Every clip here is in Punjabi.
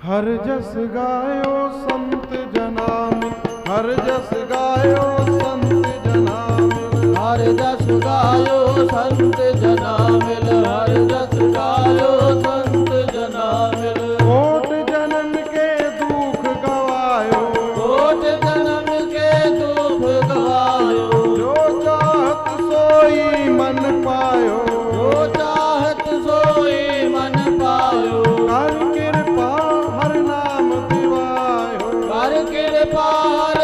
ਹਰ ਜਸ ਗਾਇਓ ਸੰਤ ਜਨਾਮ ਹਰ ਜਸ ਗਾਇਓ ਸੰਤ ਜਨਾਮ ਹਰ ਜਸ ਗਾਇਓ ਸੰਤ ਜਨਾ ਮਿਲ ਹਰ ਜਸ ਕਰ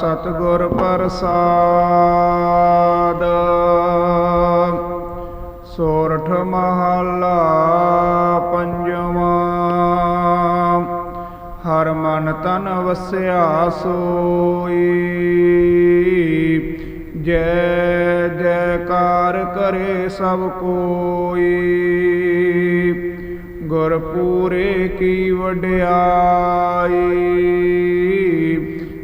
ਸਤਿਗੁਰ ਪ੍ਰਸਾਦ। ਸੋਰਠ ਮਹਲਾ ਪੰਜਵਾਂ। ਹਰ ਮਨ ਤਨ ਵਸਿਆ ਸੋਈ। ਜੈ ਜੈਕਾਰ ਕਰੇ ਸਭ ਕੋਈ। ਗੁਰ ਪੂਰੇ ਕੀ ਵਡਿਆਈ।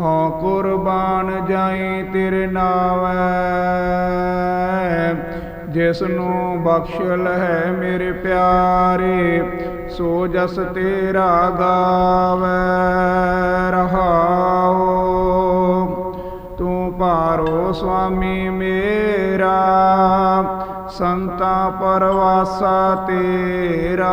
ਹਾਂ ਕੁਰਬਾਨ ਜਾਈ ਤੇਰੇ ਨਾਵੇਂ ਜਿਸ ਨੂੰ ਬਖਸ਼ ਲੈ ਮੇਰੇ ਪਿਆਰੇ, ਸੋ ਜਸ ਤੇਰਾ ਗਾਵੇ। ਰਹਾਓ, ਤੂੰ ਪਾਰੋ ਸੁਆਮੀ ਮੇਰਾ। ਸੰਤਾ ਪਰਵਾਸਾ ਤੇਰਾ।